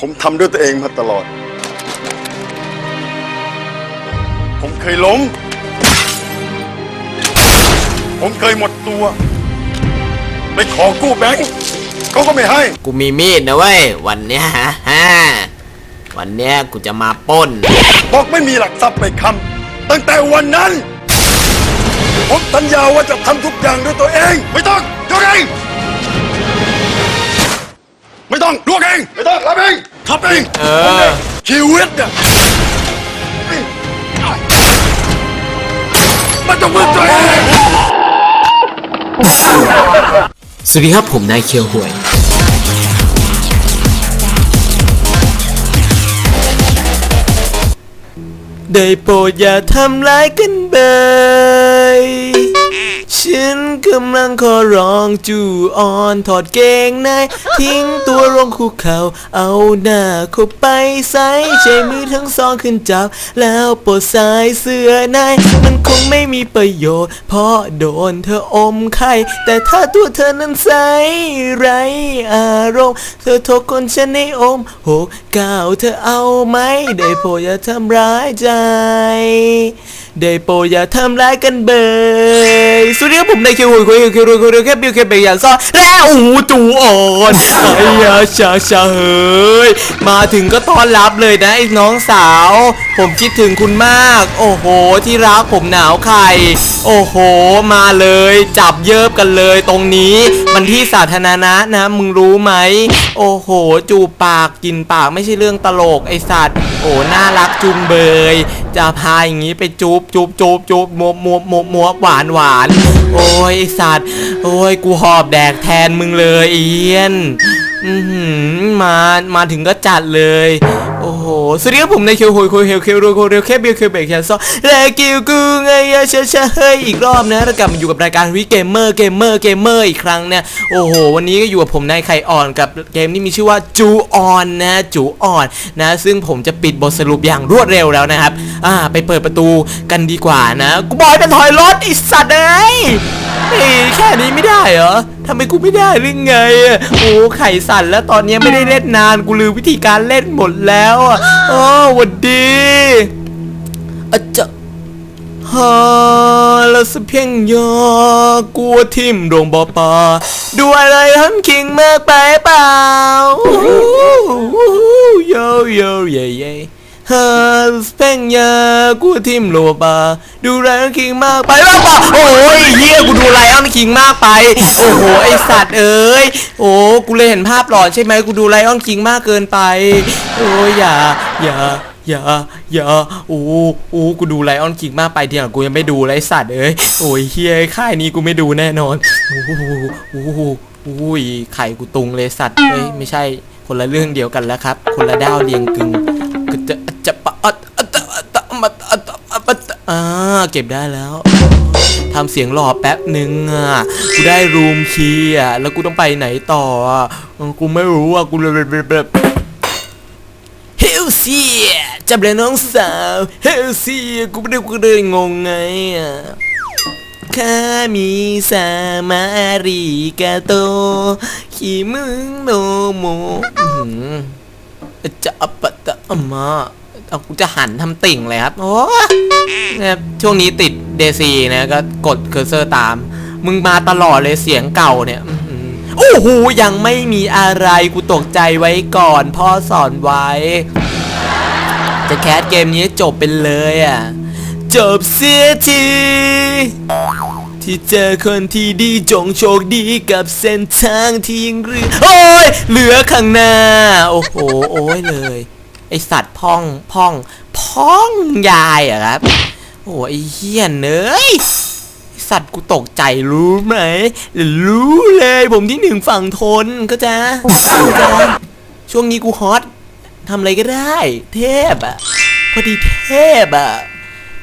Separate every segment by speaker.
Speaker 1: ผมทำด้วยตัวเองมาตลอด ผมเคยล้ม ผมเคยหมดตัว ไปขอกู้แบงค์เขาก็ไม่ให้
Speaker 2: กูมีมีดนะเว้ย วันเนี้ยฮะฮะวันเนี้ยกูจะมาปล้น
Speaker 1: บอกไม่มีหลักทรัพย์ไปคำตั้งแต่วันนั้น ผมสัญญาว่าจะทำทุกอย่างด้วยตัวเอง ไม่ต้องยกเอง ไม่ต้องลวกเอง ไม่ต้องรับเองทับเอง
Speaker 2: เออ
Speaker 1: ผมงชีวิตเนี่ยมันต้องมือตัวเอง
Speaker 2: สวัสดีครับผมนายเคียวหวย ได้โปรดอย่าทำร้ายกันเลยฉันกำลังขอร้องจูอ่อนถอดเกงในทิ้งตัวลงคุกเขาเอาหน้าเข้าไปใส่ใช้มือทั้งสองขึ้นจับ แล้วปลดสายเสื้อในมันคงไม่มีประโยชน์ เพราะโดนเธออมไข่ แต่ถ้าตัวเธอนั้นใสไรอารมณ์ เธอทกคนฉันในอมหกเก้าเธอเอาไหมได้โปรดอย่าทำร้ายใจย ได้โปรดอย่าทำร้ายกันเบยสวัสดีครับผมนายคิวหุยคุยคิวคุยคุยแค่บิวแค่เบยอย่างซ่อนแล้วโอ้โหจูอ่อนไอ้ยาชาชาเฮ้ยมาถึงก็ต้อนรับเลยนะไอ้น้องสาว ผมคิดถึงคุณมาก โอ้โห ที่รักผมหนาวไข่โอ้โห มาเลย จับเยิบกันเลยตรงนี้ มันที่สาธารณะนะ มึงรู้ไหม โอ้โห จูปากกินปากไม่ใช่เรื่องตลกไอสัตว์ โอ้น่ารักจุงเบย จะพาอย่างนี้ไปจูบจูบจูบจูบมัวมัวมัวมัวหวานหวานโอ้ยไอสัตว์ โอ้ยกูหอบแดกแทนมึงเลยเอียน อือหือมา มาถึงก็จัดเลย สวัสดีครับผมในายเคียวโฮยโคยเฮลเคียวโรโคเรลแค่เบียวเคียวเบรกแคนซอและกิวกูไงเชเชเฮ้ยอีกรอบนะแล้วกลับมาอยู่กับรายการวิเกมเมอร์เกมเมอร์เกมเมอร์อีกครั้งเนี่ยโอ้โหวันนี้ก็อยู่กับผมนายไข่อ่อนกับเกมที่มีชื่อว่าจูออนนะจูออนนะ ซึ่งผมจะปิดบทสรุปอย่างรวดเร็วแล้วนะครับอ่าไปเปิดประตูกันดีกว่านะกูบอยเป็นถอยรถไอสัตว์เอ้ย เฮ้ยแค่นี้ไม่ได้เหรอทำไมกูไม่ได้หรือไงอะโอ้ไข่สั่นแล้วตอนนี้ไม่ได้เล่นนานกูลืมวิธีการเล่นหมดแล้วอะอ๋อหวัดดีอะจะฮาแล้วสเพียงยอกลัวทิมโรงบ่อปลาดูอะไรทำคิงมากไปเปล่าโยโยเย่เย่ ฮาสเพียงยากลัวทิมโลบาดูไรอันคิงมากไปมากเปล่าโอ้ยเฮียกูดูไรอันคิงมากไป โอ้โหไอสัตว์เอ้ยโอ้กูเลยเห็นภาพหลอนใช่ไหมกูดูไรอันคิงมากเกินไป โอ้ยอย่าอย่าอย่าอย่าโอ้โอ้กูดูไลออนคิงมากไปทีหลังกูยังไม่ดูไรสัตว์เอ้ยโอ้ยเฮียค่ายนี้กูไม่ดูแน่นอนโอ้โหโอ้โหโอ้ยไข่กูตุงเลยสัตว์เฮ้ยไม่ใช่คนละเรื่องเดียวกันแล้วครับ คนละดาวเรียงกึ่ง อเก็บได้แล้วทำเสียงหล่อแป๊บหนึ่งอะกูได้รูมคีย์อะแล้วกูต้องไปไหนต่ออะกูไม่รู้อะกูเแบบเฮลซี่จับเลยน้องสาวเฮลซี่กูไม่ได้กูเลยงงไงอะคามิซามาริกาโตคิมึงโนโมจะอัปตะมา เอากูจะหันทำติ่งเลยครับ โอ้นะช่วงนี้ติดเดซีนะก็กดเคอร์เซอร์ตาม มึงมาตลอดเลยเสียงเก่าเนี่ยโอ้โหยังไม่มีอะไรกูตกใจไว้ก่อน พ่อสอนไว้ จะแคสเกมนี้จบไปเลยอะ จบเสียที ที่เจอคนที่ดีจงโชคดีกับเส้นทางที่ยังเหลือโอ้ยเหลือข้างหน้า โอ้โห โอ้ยเลย ไอสัตว์พ่องพ่องพ่องยายอะครับ โอ้ยไอเฮี้ยนเนยไอ้สัตว์กูตกใจรู้ไหมรู้เลยผมที่หนึ่งฝั่งทนก็จะช่วงนี้กูฮอตทำอะไรก็ได้ เทพอะพอดีเทพอะ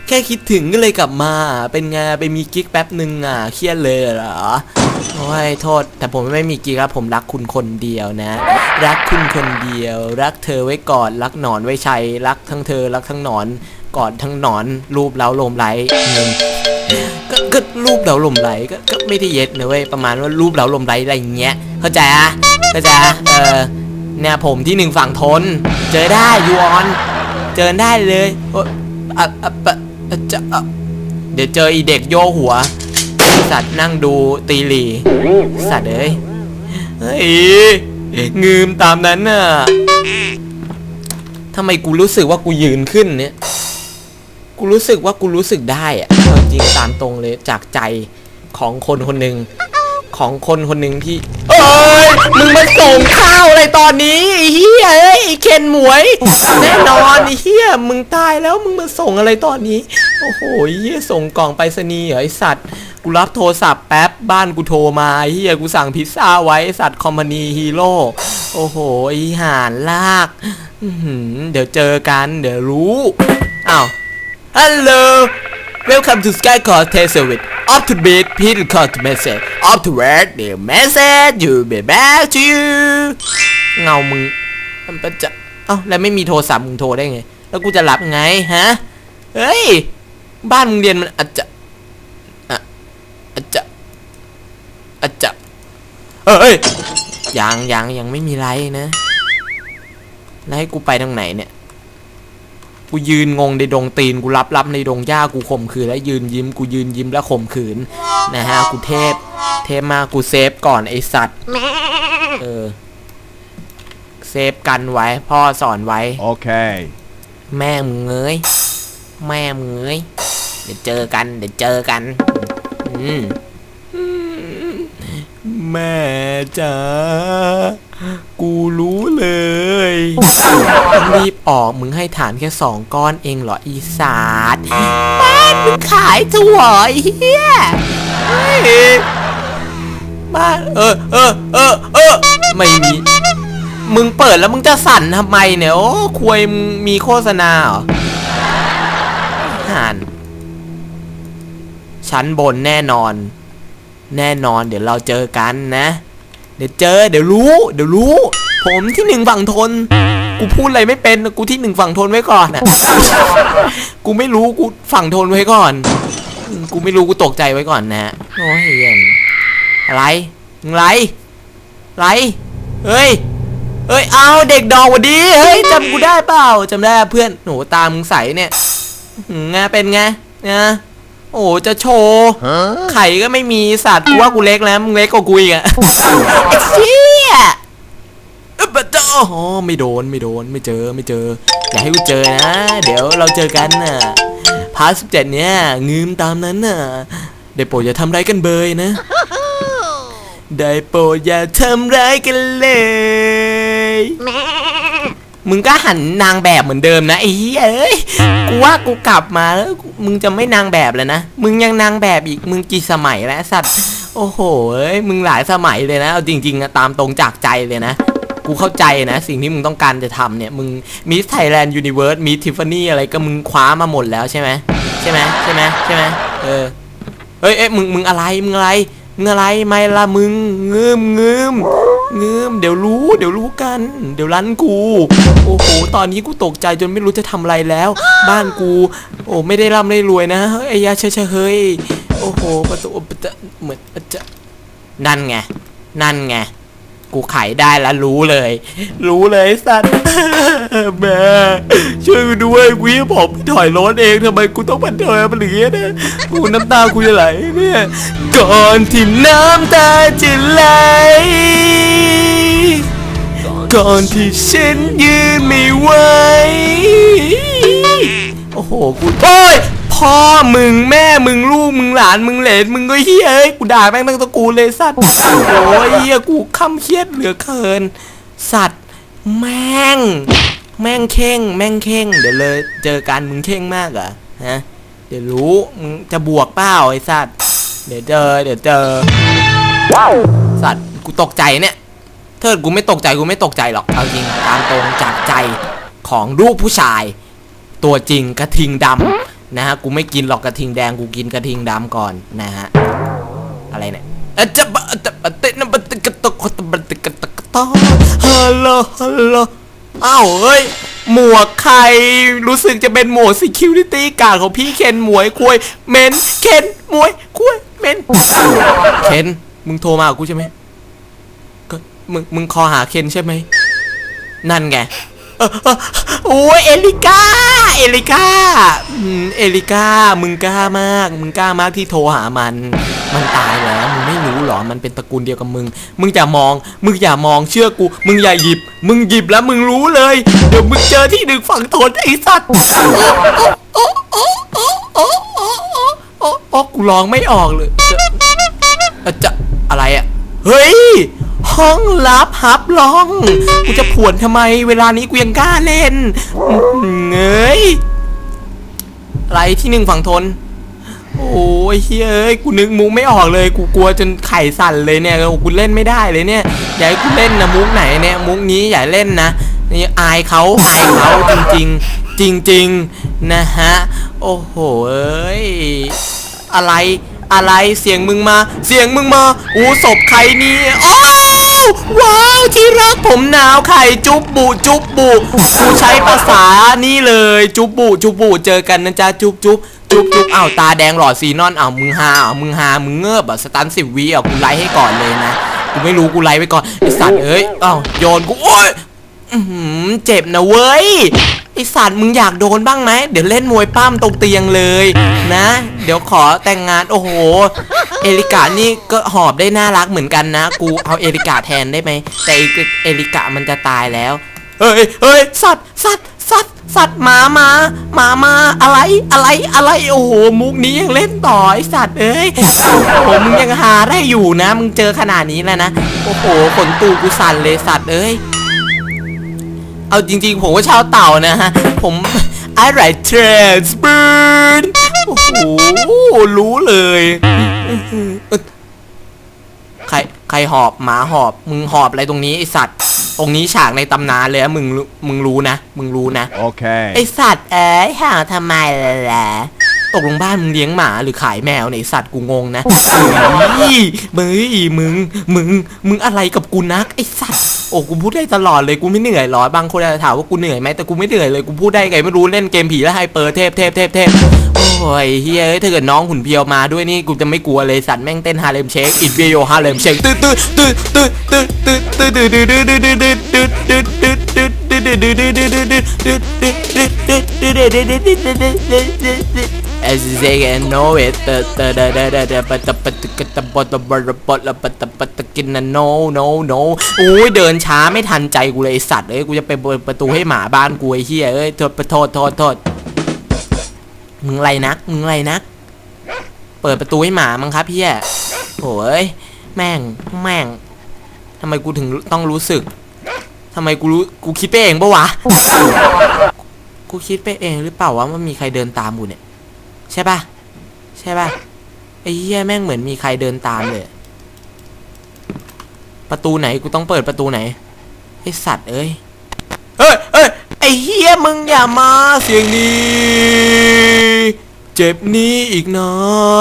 Speaker 2: แค่คิดถึงก็เลยกลับมา เป็นไงไปมีกิ๊กแป๊บหนึ่งอะเครียดเลยเหรอ โอ้ยโทษ แต่ผมไม่มีกิ๊กครับผมรักคุณคนเดียวนะ รักคุณคนเดียว รักเธอไว้ก่อนรักหนอนไว้ใช้รักทั้งเธอ รักทั้งหนอนกอดทั้งหนอนรูปเล้าลมไหลเงินก็ก็รูปเล้าลมไหลก็ก็ไม่ได้เย็ดนะเว้ยประมาณว่ารูปเล้าลมไหลอะไรอย่างเงี้ยเข้าใจอะเข้าใจอะเออเนี่ยผมที่หนึ่งฝั่งทน เจอได้ยูออนเจอได้เลยโอ๊ยอะอะปะอะจะอะเดี๋ยวเจออีเด็กโยหัว สัตว์นั่งดูตีหลีสัตว์เอ้ยเฮ้ยงืมตามนั้นน่ะทำไมกูรู้สึกว่ากูยืนขึ้นเนี่ย กูรู้สึกว่ากูรู้สึกได้อะจริงตามตรงเลยจากใจของคนคนหนึ่งของคนคนหนึ่งที่ เอ้ย มึงมาส่งข้าวอะไรตอนนี้ไอ้เฮียเอ้ยไอ้เคนหมวย แน่นอนไอ้เฮียมึงตายแล้วมึงมาส่งอะไรตอนนี้ โอ้โหเฮียส่งกล่องไปรษณีย์เหรอไอสัตว์ กูรับโทรศัพท์แป๊บบ้านกูโทรมาไอ้เฮียกูสั่งพิซซ่าไว้สัตว์คอมพานีฮีโร่โอ้โหไอห่านลากเดี๋ยวเจอกันเดี๋ยวรู้อ้าว Hello Welcome to Sky Call Test Service Up to beat please record the message Up to word the message you be back to you เงามึงมันป็จะเอ้าแล้วไม่มีโทรศัพท์มึงโทรได้ไง แล้วกูจะรับไงฮะเฮ้ยบ้านมึงเรียนมันอาจจะ อาจจะอาจจะเอ้ยยังยังยังไม่มีไรนะแล้วให้กูไปทางไหนเนี่ย กูยืนงงในดงตีน กูรับรับในดงหญ้ากูข่มขืน แล้วยืนยิ้ม กูยืนยิ้มแล้วข่มขืน นะฮะ กูเทพ เทพมาก กูเซฟก่อนไอสัตว์ เออ เซฟกันไว้ พ่อสอนไว้
Speaker 3: Okay.
Speaker 2: แม่มึงเงยแม่มึงเงยเดี๋ยวเจอกัน เดี๋ยวเจอกันอืม แม่จ๋ากูรู้เลย รีบออกมึงให้ฐานแค่สองก้อนเองเหรออีสาดบ้านมึงขายถั่วไอ้เฮียเฮ้ยบ้านเออเออเออเออไม่มี มึงเปิดแล้วมึงจะสั่นทำไมเนี่ย โอ้ควยมึงมีโฆษณาเหรอห่าน ชั้นบนแน่นอน แน่นอนเดี๋ยวเราเจอกันนะ เดี๋ยวเจอ เดี๋ยวรู้ เดี๋ยวรู้ ผมที่หนึ่งฝั่งทน กูพูดอะไรไม่เป็นกูที่หนึ่งฝั่งทนไว้ก่อนอะ กูไม่รู้กูฝั่งทนไว้ก่อน กูไม่รู้กูตกใจไว้ก่อนนะ โอ้ยเหี้ยอะไรไรไรเฮ้ยเอ้ย เอาเด็กดอกวัดดี เฮ้ยจำกูได้เปล่าจำได้เพื่อน หนูตามมึงใสเนี่ยหืมไงเป็นไงนะ โอ้จะโชว์ ไข่ก็ไม่มีสัตว์กูว่ากูเล็กแล้วมึงเล็กกว่ากูอีกอะไอ้เชี่ยเอ้ยบัดเจ้าอ๋อไม่โดนไม่โดนไม่เจอไม่เจอ อย่าให้กูเจอนะ เดี๋ยวเราเจอกันน่ะพาร์ทสิบเจ็ดเนี่ยงืมตามนั้นน่ะเดี๋ยวโปรดอย่าทำร้ายกันเบยนะ ได้โปรดอย่าทำร้ายกันเลย มึงก็หันนางแบบเหมือนเดิมนะไอ้เหี้ยเอ้ยกูว่ากูกลับมาแล้วมึงจะไม่นางแบบแล้วนะ มึงยังนางแบบอีกมึงกี่สมัยแล้วสัตว์ โอ้โหเอ้ยมึงหลายสมัยเลยนะเอาจริงๆนะตามตรงจากใจเลยนะ กูเข้าใจนะ สิ่งที่มึงต้องการจะทำเนี่ย มึงมิสไทยแลนด์ยูนิเวิร์สมิสทิฟฟานี่อะไรก็มึงคว้ามาหมดแล้วใช่ไหมใช่ไหมใช่ไหมใช่ไหมเออเอ้ยเอ้ยมึงมึงอะไรมึงอะไรมึงอะไรไม่ละมึงงืมงืม เงืมเดี๋ยวรู้ เดี๋ยวรู้กัน เดี๋ยวรันกู โอ้โห ตอนนี้กูตกใจจนไม่รู้จะทำอะไรแล้ว บ้านกู โอ้ไม่ได้ร่ำไม่ได้รวยนะเฮ้ยไอ้ยาเชเชยเฮ้ย โอ้โห ประตูประตูเหมือนจะนั่นไง นั่นไง กูไขได้แล้วรู้เลย รู้เลยสัตว์แม่ช่วยกูด้วยกูยังบอกพี่ถอยรถเองทำไมกูต้องมาเถอยมันอย่างเงี้ยเนี่ยกูน้ำตากูจะไหลเนี่ยก่อนที่น้ำตาจะไหลก่อนที่ฉันยืนไม่ไหวโอ้โหกูโอ้ย พ่อมึงแม่มึงลูกมึงหลานมึงเหลนมึงก็เฮียเอ้ยกูด่าแม่งตั้งตระกูลเลยสัตว์โอ้ยเฮียกูคำเครียดเหลือเกิน สัตว์แม่ง แม่งเข่ง แม่งเข่ง เดี๋ยวเลยเจอกันมึงเข่งมากเหรอฮะเดี๋ยวรู้มึงจะบวกเปล่าไอ้สัตว์เดี๋ยวเจอเดี๋ยวเจอสัตว์กูตกใจเนี่ยเกิดกูไม่ตกใจกูไม่ตกใจหรอกเอาจริงตามตรงจากใจของลูกผู้ชาย ตัวจริงกระทิงดำ นะฮะกูไม่กินหรอกกระทิงแดงกูกินกระทิงดำก่อนนะฮะอะไรเนี่ยเอะจะบะจะบะเตนะบะตะกะตะกตะบะตะกตะกะตะฮัลโหลฮัลโหลอ้าวเฮ้ยหมวกใครรู้สึกจะเป็นหมวก security การของพี่เคนหมวยคุยเมนเคนหมวยคุยเมนเคนมึงโทรมากูใช่ไหมก็มึงมึงคอหาเคนใช่ไหมนั่นไง โอ้ยเอลิก้า เอลิก้าเอลิก้า มึงกล้ามาก มึงกล้ามากที่โทรหามัน มันตายแล้ว มึงไม่รู้หรอ มันเป็นตระกูลเดียวกับมึง มึงอย่ามอง มึงอย่ามองเชื่อกู มึงอย่าหยิบ มึงหยิบแล้วมึงรู้เลย เดี๋ยวมึงเจอที่หนึ่งฝั่งทนไอ้สัตว์โอ้กูร้องไม่ออกเลย จะ อะไรอะ เฮ้ย ห้องลับฮับร้อง กูจะผวนทำไมเวลานี้กูยังกล้าเล่นเอ้ยอะไรที่หนึ่งฝั่งทน โอ้ยเฮ้ย กูนึกมุกไม่ออกเลย กูกลัวจนไข่สั่นเลยเนี่ย กูเล่นไม่ได้เลยเนี่ย อย่าให้กูเล่นนะมุกไหนเนี่ย มุกนี้อย่าเล่นนะ นี่อายเขาอายเขาจริงๆจริงๆ นะฮะ โอ้โหเอ้ย อะไร อะไร เสียงมึงมา เสียงมึงมา อู้ศพใครนี่โอ้าวว้าวที่รักผมหนาวไข่จุบบุจุบบุกูใช้ภาษานี่เลย จุบบุจุบบุเจอกันนะจ๊ะจุบจุบจุบจุบอ้าวตาแดงหลอดซีนอนอ้าวมึงฮาอ้าวมึงฮามึงเงือบอะสตันสิบวีอะกูไลค์ให้ก่อนเลยนะกูไม่รู้กูไลค์ไปก่อนไอสัตว์เอ้ยอ้าวโยนกูโอ้ย เจ็บนะเว้ยไอสัตว์มึงอยากโดนบ้างไหมเดี๋ยวเล่นมวยปั้มตรงเตียงเลยนะ เดี๋ยวขอแต่งงานโอ้โห เอลิกานี่ก็หอบได้น่ารักเหมือนกันนะ กูเอาเอลิกาแทนได้ไหมแต่เอลิกามันจะตายแล้วเฮ้ยเฮ้ยสัตว์สัตว์สัตว์สัตว์หมามาหมามาอะไรอะไรอะไรโอ้โหมุกนี้ยังเล่นต่อไอสัตว์เอ้ยโอ้โหมึงยังหาได้อยู่นะ มึงเจอขนาดนี้แล้วนะโอ้โหขนตูกูสั่นเลยสัตว์เอ้ย เอาจริง ๆ ผมก็ชาวเต่านะฮะ ผมอะไรเทรนสปืนโอ้โห รู้เลย ใคร ใครหอบ หมาหอบ มึงหอบอะไรตรงนี้ไอสัตว์ ตรงนี้ฉากในตำนานเลยอะมึงรู้มึงรู้นะ มึงรู้นะ
Speaker 3: Okay.
Speaker 2: ไอสัตว์เอ้ยห่างทำไมล่ะ ตกลงบ้านมึงเลี้ยงหมาหรือขายแมวเนี่ยสัตว์กูงงนะเฮ้ยมึงมึงมึงมึงอะไรกับกูนักไอสัตว์โอ้กูพูดได้ตลอดเลยกูไม่เหนื่อยหรอบางคนอาจจะถามว่ากูเหนื่อยไหมแต่กูไม่เหนื่อยเลยกูพูดได้ไงไม่รู้เล่นเกมผีแล้วไฮเปอร์เทพเทพเทพเทพโอ้ยเฮ้ยถ้าเกิดน้องหุ่นเพียวมาด้วยนี่กูจะไม่กลัวเลยสัตว์แม่งเต้นฮาเลมเชคอิดเบียโยฮาเลมเชคตื้อตื้อตื้อตื้อตื้อตื้อตื้อตื้อตื้อตื้อตื้อตื้อตื้อตื้อตื้อตื้อ As they can know it ตะตะตะตะตะตะปะตะปะตะกะตะปะตะบะระปะละปะตะปะตะกินนะ no no no โอ้ยเดินช้าไม่ทันใจกูเลยไอสัตว์เอ้ยกูจะไปเปิดประตูให้หมาบ้านกูไอ้เหี้ยเอ้ยโทษโทษโทษโทษมึงไรนักมึงไรนัก เปิดประตูให้หมามั้งครับพี่โอ้ยแม่งแม่งทำไมกูถึงต้องรู้สึกทำไมกูรู้กูคิดไปเองปะวะกูคิดไปเองหรือเปล่าว่ามันมีใครเดินตามกูเนี่ย ใช่ปะใช่ปะไอ้เหี้ยแม่งเหมือนมีใครเดินตามเลย ประตูไหนกูต้องเปิดประตูไหนไอสัตว์เอ้ยเฮ้ยเฮ้ยไอ้เหี้ยมึงอย่ามาเสียงนี้ เจ็บนี้อีกนา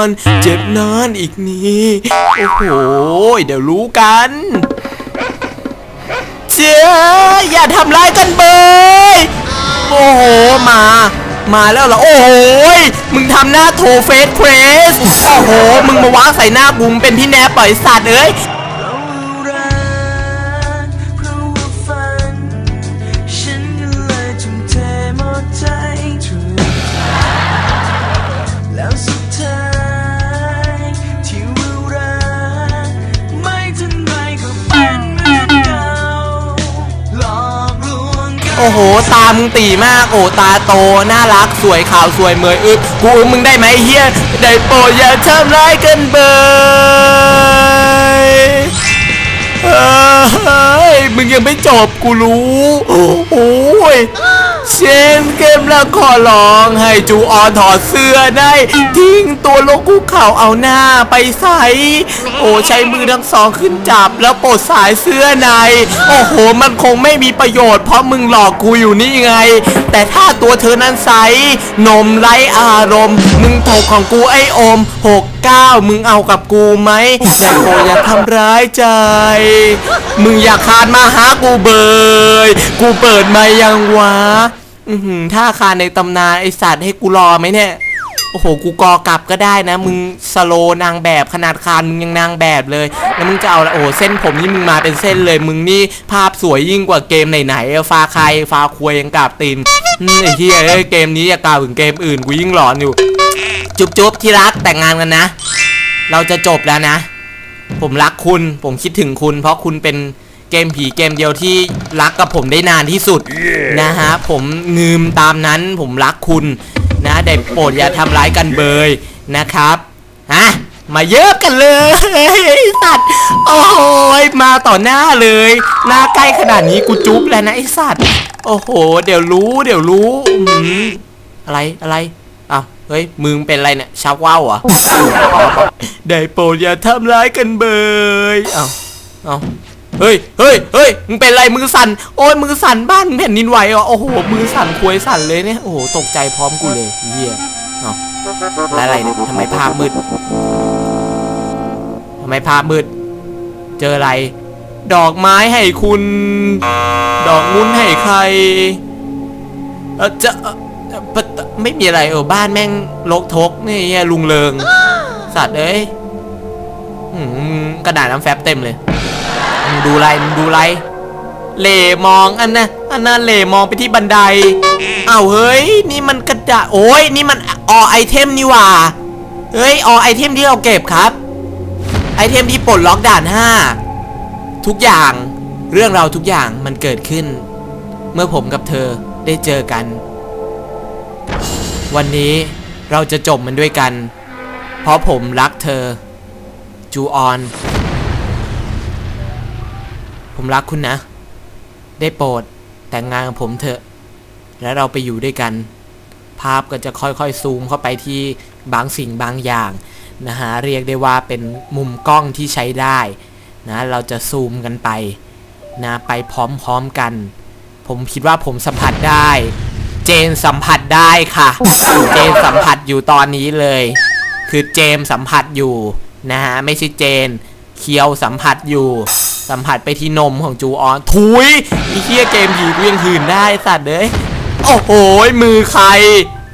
Speaker 2: น เจ็บนานอีกนี้โอ้โหเดี๋ยวรู้กัน เจ้ยอย่าทำร้ายกันเบยโอ้โหมา มาแล้วเหรอ โอ้โหยมึงทำหน้าโทเฟสเควสโอ้โห มึงมาวางใส่หน้ากูมึงเป็นพี่แนบปล่อยสัตว์เอ้ย
Speaker 4: อ้
Speaker 2: โห ตามึงตีมาก โอ้ตาโต น่ารัก สวยขาว สวยเมยอึบกูอึมึงได้ไหมเฮียได้โปรดอย่าทำร้ายกันเบยเฮ้ย มึงยังไม่จบ กูรู้ โอ้ย เชนเกมละขอร้องให้จูออนถอดเสื้อได้ ทิ้งตัวลงคุกเข่าเอาหน้าไปใส่โอ้ใช้มือทั้งสองขึ้นจับแล้วปลดสายเสื้อใน โอ้โห มันคงไม่มีประโยชน์ เพราะมึงหลอกกูอยู่นี่ไง แต่ถ้าตัวเธอนั้นใสนมไร้อารมณ์ มึงถกของกูไอโอมหกเก้ามึงเอากับกูไหมแต่โปรอย่าทำร้ายใจ มึงอย่าคานมาหากูเบย กูเปิดมายังวะอือหือถ้าคานในตำนานไอสัตว์ให้กูรอไหมเนี่ยโอ้โห กูกอกลับก็ได้นะ มึงสโลนางแบบขนาดคานมึงยังนางแบบเลย แล้วมึงจะเอาอะไรโอ้โเส้นผมนี่มึงมาเป็นเส้นเลย มึงนี่ภาพสวยยิ่งกว่าเกมไหนๆอะฟาใครฟาควยยังกราบตีนอืมไอ้เหี้ยเอ้ยเกมนี้อย่ากล่าวถึงเกมอื่นกูยิ่งหลอนอยู่ จุ๊บจุ๊บที่รักแต่งงานกันนะ เราจะจบแล้วนะ ผมรักคุณ ผมคิดถึงคุณ เพราะคุณเป็นเกมผีเกมเดียวที่รักกับผมได้นานที่สุดนะฮะ ผมงืมตามนั้น ผมรักคุณนะเด็กโปรดอย่าทำร้ายกันเบยนะครับ ฮะ มาเยอะกันเลยสัตว์ โอ้ยมาต่อหน้าเลย หน้าใกล้ขนาดนี้กูจุ๊บแล้วนะไอสัตว์ โอ้โห เดี๋ยวรู้ เดี๋ยวรู้อืมอะไร อะไรอ้าว เฮ้ย มึงเป็นอะไรเนี่ยชักว่าวเหรอได้โปรดอย่าทำร้ายกันเบยเอ้าเอ้าเฮ้ยเฮ้ยเฮ้ยมึงเป็นไรมือสั่น โอ้ยมือสั่นบ้านมึงแผ่นดินไหวเหรอโอ้โห มือสั่นควยสั่นเลยเนี่ย โอ้โห ตกใจพร้อมกูเลยเฮียเอ้าแล้วอะไรเนี่ยทำไมภาพมืดทำไมภาพมืด เจออะไร ดอกไม้ให้คุณ ดอกงุ้นให้ใคร เออจะเอ่อเอ่อปะตะ ไม่มีอะไรเออบ้านแม่งลกทกนี่เหี้ยลุงเริง สัตว์เอ้ยอืมกระดาษน้ำแฟบเต็มเลยมึงดูไรมึงดูไรเหล่มองอันนะอันนั้นเหล่มองไปที่บันไดอ้าวเฮ้ย นี่มันกระดาษโอ้ยนี่มันอไอเทมนี่หว่าเฮ้ยอไอเทมที่เราเก็บครับ ไอเทมที่ปลดล็อกด่าน5ทุกอย่างเรื่องเราวทุกอย่างมันเกิดขึ้น เมื่อผมกับเธอได้เจอกัน วันนี้เราจะจบมันด้วยกัน เพราะผมรักเธอ จูออน ผมรักคุณนะ ได้โปรดแต่งงานกับผมเถอะ แล้วเราไปอยู่ด้วยกัน ภาพก็จะค่อยๆซูมเข้าไปที่บางสิ่งบางอย่างนะฮะเรียกได้ว่าเป็นมุมกล้องที่ใช้ได้นะเราจะซูมกันไปนะไปพร้อมๆกัน ผมคิดว่าผมสัมผัสได้ เจนสัมผัสได้ค่ะ เจนสัมผัสอยู่ตอนนี้เลย คือเจมสัมผัสอยู่นะฮะไม่ใช่เจน เคียวสัมผัสอยู่ สัมผัสไปที่นมของจูออน ถุยอีเคียเกมผีกูยังหื่นได้สัตว์เอ้ยโอ้โหมือใคร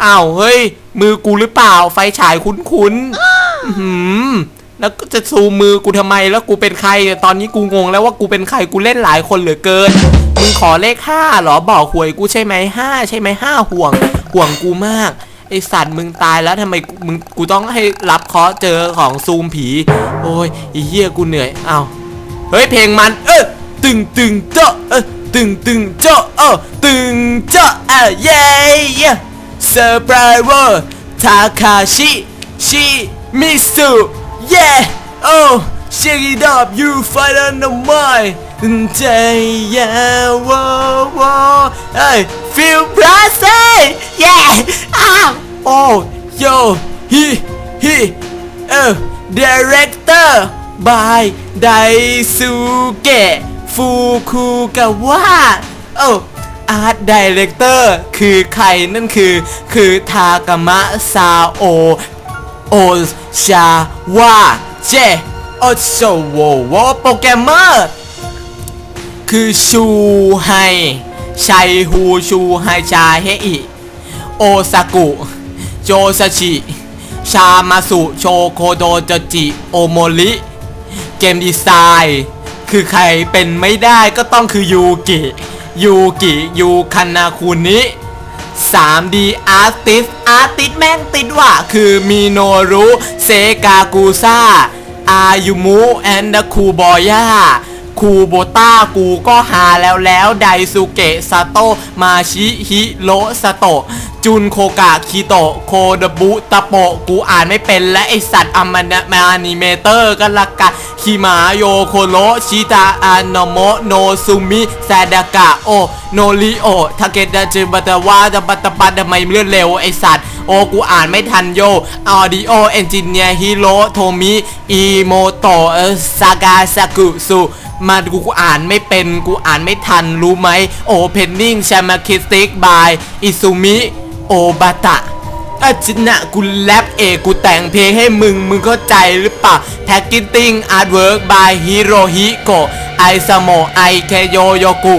Speaker 2: อ้าวเฮ้ย มือกูหรือเปล่าไฟฉายคุ้นๆหืมแล้วก็จะซูมมือกูทำไมแล้วกูเป็นใครตอนนี้กูงงแล้วว่ากูเป็นใครกูเล่นหลายคนเหลือเกิน งขอเลขห้าเหรอบอกหวยกูใช่ไหมห้าใช่ไหมห้าห่วงห่วงกูมากไอสัตว์มึงตายแล้วทำไมมึงกูต้องให้รับเคาะเจอของซูมผี โอ้ยไอเหี้ยกูเหนื่อยเอาเฮ้ยเพลงมัน เออตึงตึงเจาะเออตึงตึงเจาะเออตึงเจาะเออเย้เย้เซอร์ไพรส์เวอร์ทาคาชิชิมิสุเย้ oh shake it up you fight on the mind ใจยาวาวเฮ้ย feel blessed yeah อ้าโอ้ yo he he เออ director by Daisuke Fukugawa โอ้ Art Director คือใครนั่นคือ คือทากามะซาโอโอชาวาเจโอโซโวโวโปรแกรมเมอร์ คือชูไฮชัยฮูชูไฮชาเฮอิโอซากุ โจซาชิชามาสุโชโคโดจจิโอโมริเกมดีไซน์คือใครเป็นไม่ได้ก็ต้องคือยูกิยูกิยูคันาคุนิ 3D Artist Artist แม่งติดว่ะคือมิโนรุเซกากูซ่าอายุมุแอนดคูบอย่า คูโบต้ากูก็หาแล้วแล้วไดซูเกะซาโตะมาชิฮิโรซาโตะจุนโคกะคิโตโคดบุตะโปกูอ่านไม่เป็นและไอสัตว์อามานมานิเมเตอร์ก็ละกะคิมาโยโคโรชิตาอาโนโมโนซุมิซาดากะโอโนริโอทาเกดะจิบัตวาจะบัตปัดทำไมเลื่อนเร็วไอสัตว์โอกูอ่านไม่ทันโยออดิโอเอนจิเนียร์ฮิโรโทมิอิโมโตะซากาซากุสุ มากูกูอ่านไม่เป็นกูอ่านไม่ทันรู้ไหมโอเพนนิ่งชามาคิสติกบายอิซูมิโอบาตะอาชนะกูแรปเอกูแต่งเพลงให้มึง มึงเข้าใจหรือเปล่าแพ็กกิ้ติ้งอาร์ตเวิร์กบายฮิโรฮิโกไอซามโมไอเคโยโยกุ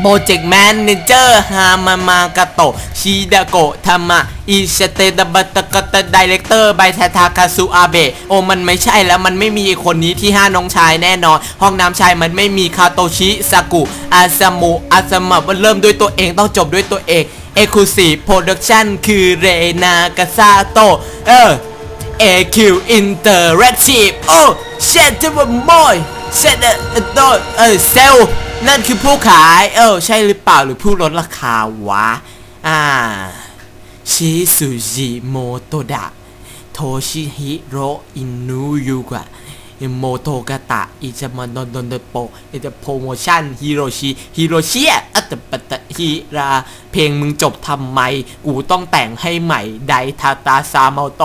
Speaker 2: โปรเจกต์แมนเนเจอร์ฮามามากาโตะชิดาโกะทามะอิชเตดบัตกตดีเลกเตอร์ไบทาทาคาซุอาเบะโอ้มันไม่ใช่แล้วมันไม่มีคนนี้ที่ห้าน้องชายแน่นอน ห้องน้ำชายมันไม่มีคาโตชิซากุอาซามุอาซามะมันเริ่มด้วยตัวเองต้องจบด้วยตัวเองเอคูซีโปรดักชั่นคือเรนากาซาโตเออ AQ Interactive โอ้เช็ดจะว่ามอยเช็ดเออโดเออเซล นั่นคือผู้ขาย เออใช่หรือเปล่าหรือผู้ลดราคาวะ อ่า ชิซุจิโมโตดะ โทชิฮิโรอินุยุกะโมโตกะตะ อิจามานอนดอนดโปอิจะโปรโมชั่นฮิโรชิฮิโรชิอะอัตปะตะฮิรา เพลงมึงจบทำไม กูต้องแต่งให้ใหม่ ไดทาตาซามาโต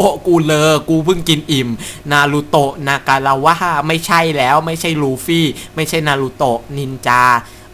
Speaker 2: โอ้กูเลอกูเพิ่งกินอิ่ม นารูโตะ นากาลาวะไม่ใช่แล้วไม่ใช่ลูฟี่ ไม่ใช่นารูโตะ นินจา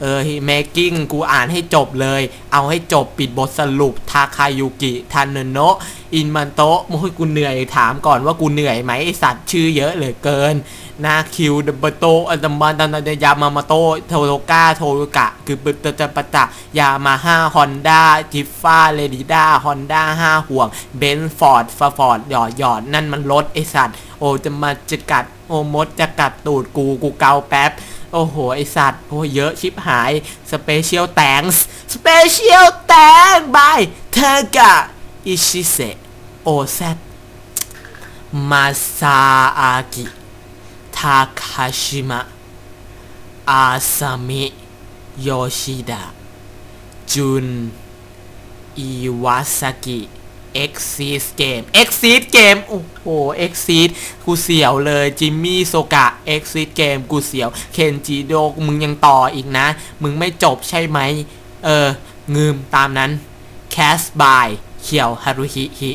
Speaker 2: เออเมกกิ้งกูอ่านให้จบเลย เอาให้จบปิดบทสรุป ทาคายุกิ ทันเนโนะอินมันโตะโมยกูเหนื่อยถามก่อนว่ากูเหนื่อยไหมไอสัตว์ชื่อเยอะเหลือเกิน นาคิวเดบโตอันดัมบันดันดยามามาโตโทโตกาโทโยกะ คือปตตปตะยามาฮ่าฮอนด้าจิฟฟ้าเลดิด้าฮอนด้าห้าห่วงเบนฟอร์ดฟาฟอร์ดหยอดหยอดนั่นมันรถไอสัตว์โอจะมาจะกัดโอมดจะกัดตูดกูกูเกาแป๊บโอ้โห ไอสัตว์ โอ้เยอะชิบหายสเปเชียลแตงส์สเปเชียลแตงบายเทกะอิชิเซโอเซมาซาอากิ ทาคาชิมะ อาซามิ โยชิดะ จุนอิวาซากิ เอ็กซีสเกม เอ็กซีสเกม โอ้โห เอ็กซีสกูเสียวเลย จิมมี่โซกะ เอ็กซีสเกม กูเสียว เคนจิโดมึงยังต่ออีกนะ มึงไม่จบใช่ไหม เออ งืมตามนั้น แคสบายเคียวฮารุฮิฮิ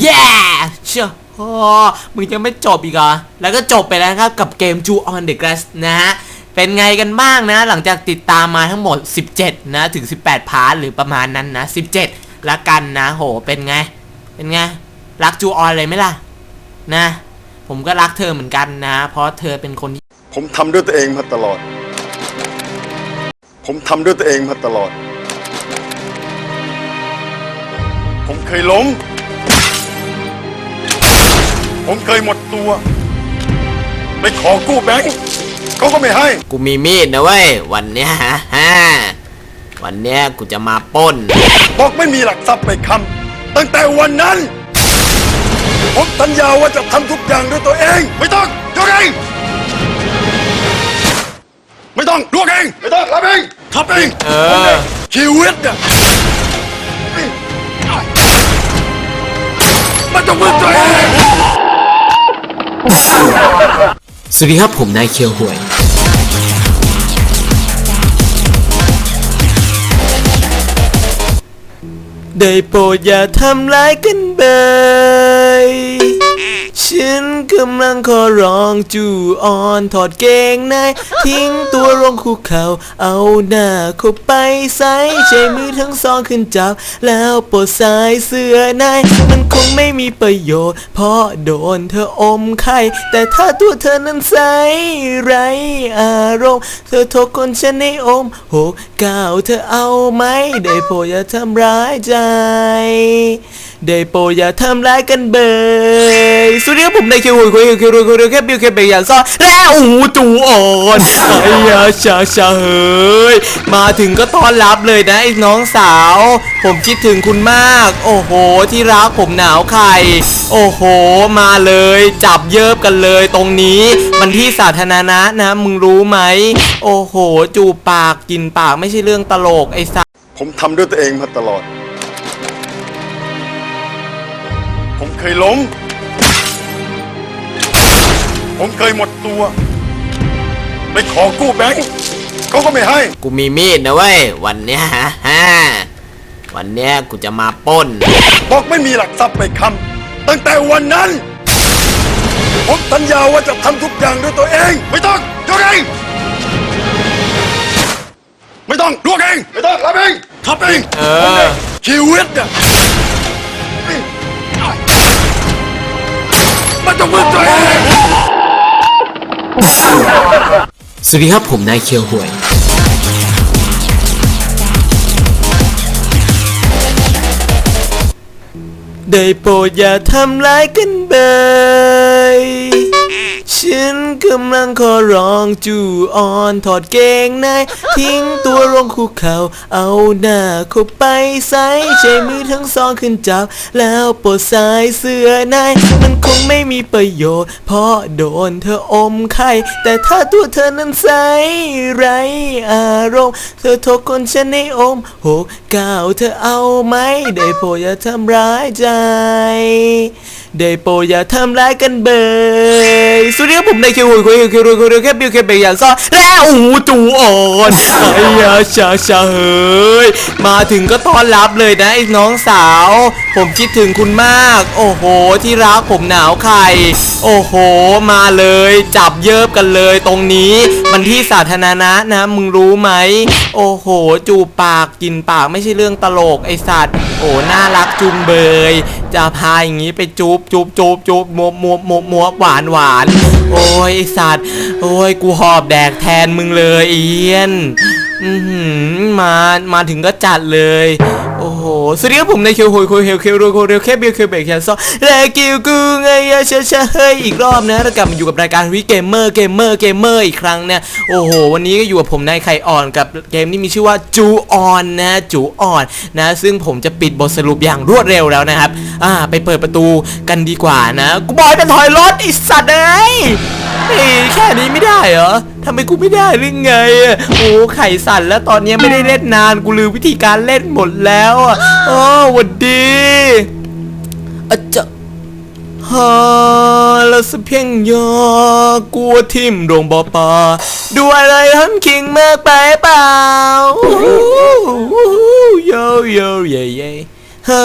Speaker 2: เย้เชื่อ มึงยังไม่จบอีกเหรอ แล้วก็จบไปแล้วครับกับเกม Two on the Grass นะฮะ เป็นไงกันบ้างนะ หลังจากติดตามมาทั้งหมด 17 นะ ถึง 18 พาร์ทหรือประมาณนั้นนะ 17 ละกันนะ โห เป็นไง เป็นไง รักจูออนเลยไหมล่ะ นะ ผมก็รักเธอเหมือนกันนะ เพราะเธอเป็นคนที่
Speaker 1: ผมทำด้วยตัวเองมาตลอด ผมทำด้วยตัวเองมาตลอด ผมเคยล้ม ผมเคยหมดตัว ไปขอกู้แบงก์เขาก็ไม่ให้
Speaker 2: กูมีมีดนะเว้ย วันเนี้ยฮะฮะวันเนี้ยกูจะมาปล้น
Speaker 1: บอกไม่มีหลักทรัพย์ไปคำตั้งแต่วันนั้น ผมสัญญาว่าจะทำทุกอย่างด้วยตัวเอง ไม่ต้องยกเองไม่ต้องลวกเอง ไม่ต้องรับเองทำเอง
Speaker 2: เออ
Speaker 1: ชีวิตเนี่ยมันต้องมือตัวเอง
Speaker 2: สวัสดีครับผมนายเคียวหวย ได้โปรดอย่าทำร้ายกันเลยฉันกำลังขอร้องจูออนถอดเกงใน ทิ้งตัวลงคุกเขาเอาหน้าเข้าไปใส่ใช้มือทั้งสองขึ้นจับ แล้วปลดสายเสื้อใน มันคงไม่มีประโยชน์ เพราะโดนเธออมไข่ แต่ถ้าตัวเธอนั้นใสไรอารมณ์ เธอทรคนฉันในอมหกเก้าเธอเอาไหมได้โปรดอย่าทำร้ายใจได้โปรอย่าทำร้ายกันเบยสวัสดีครับผมในคิวคุยคุยคุยคุยคุยแค่บิวแค่เบย์อย่างซ่อนแล้วอูจูอ่อนไอ้ยาชาชาเฮ้ยมาถึงก็ต้อนรับเลยนะไอ้น้องสาว ผมคิดถึงคุณมาก โอ้โห ที่รักผมหนาวไข่โอ้โห มาเลยจับเยิบกันเลยตรงนี้ มันที่สาธารณะนะ มึงรู้ไหม โอ้โห จูปากกินปากไม่ใช่เรื่องตลกไอ้สัส
Speaker 1: ผมทำด้วยตัวเองมาตลอด เคยล้ม ผมเคยหมดตัวไปขอกู้แบงก์เขาก็ไม่ให้
Speaker 2: กูมีมีดนะเว้ย วันเนี้ยฮะฮะวันเนี้ยกูจะมาปล้น
Speaker 1: บอกไม่มีหลักทรัพย์ไปคำตั้งแต่วันนั้น ผมสัญญาว่าจะทำทุกอย่างด้วยตัวเอง ไม่ต้องยกเองไม่ต้องลวกเอง ไม่ต้องรับเองทำเอง
Speaker 2: เออ
Speaker 1: ชีวิตเนี่ย มันต้องพึ่ตัวเอง
Speaker 2: สวัสดีครับผมนายเคียวหวย ได้โปรดอย่าทำร้ายกันไป ฉันกำลังขอร้องจูออนถอดเกงในทิ้งตัวลงคุกเขาเอาหน้าเข้าไปใส่ใช้มือทั้งสองขึ้นจับ แล้วปลดสายเสื้อในมันคงไม่มีประโยชน์ เพราะโดนเธออมไข่ แต่ถ้าตัวเธอนั้นใสไรอารมณ์ เธอทกคนฉันในอมหกเก้าเธอเอาไหมได้โปรดอย่าทำร้ายใจ ได้โปรอย่าทำร้ายกันเบยสวัสดีครับผมในคิวคุยคุยคิวคุยคุยแค่บิวแค่เบย์อย่างซ่อนแล้วโอูจูอ่อนไอ้ยาชาชาเฮ้ยมาถึงก็ต้อนรับเลยนะไอ้น้องสาว ผมคิดถึงคุณมาก โอ้โห ที่รักผมหนาวไข่โอ้โห มาเลยจับเยิบกันเลยตรงนี้ มันที่สาธารณะนะ มึงรู้ไหม โอ้โห จูปากกินปากไม่ใช่เรื่องตลกไอสัตว์ โอ้น่ารักจุงเบย จะพาอย่างนี้ไปจูบจูบจูบจูบมัวมัวมัวมัวหวานหวานโอ้ยสัตว์ โอ้ยกูหอบแดกแทนมึงเลยเอียนมามาถึงก็จัดเลย โอ้โหสวัสดีครับผมในคิวโฮยโคยเฮลเคิวโรโคเรลแค่เบียร์คิวเบกแคนซอแลกิวกูไงอะเชเชเฮ้ยอีกรอบนะเรากลับมาอยู่กับรายการวิเกมเมอร์เกมเมอร์เกมเมอร์อีกครั้งเนี่ยโอ้โห วันนี้ก็อยู่กับผมนายไข่อ่อนกับเกมที่มีชื่อว่าจูออนนะจูออนนะ ซึ่งผมจะปิดบทสรุปอย่างรวดเร็วแล้วนะครับ อ่า ไปเปิดประตูกันดีกว่านะ กูบอยเป็นถอยรถไอสัตว์เอ้ยแค่นี้ไม่ได้เหรอทำไมกูไม่ได้หรือไงอะโอ้ไข่สั่นแล้วตอนนี้ไม่ได้เล่นนานกูลืมวิธีการเล่นหมดแล้วอะอ๋อหวัดดีอะจะฮาแล้วสเพียงยอกลัวทิมดวงบอปาดูอะไรฮันคิงมากไปเปล่าโยโยเย่เย่ฮา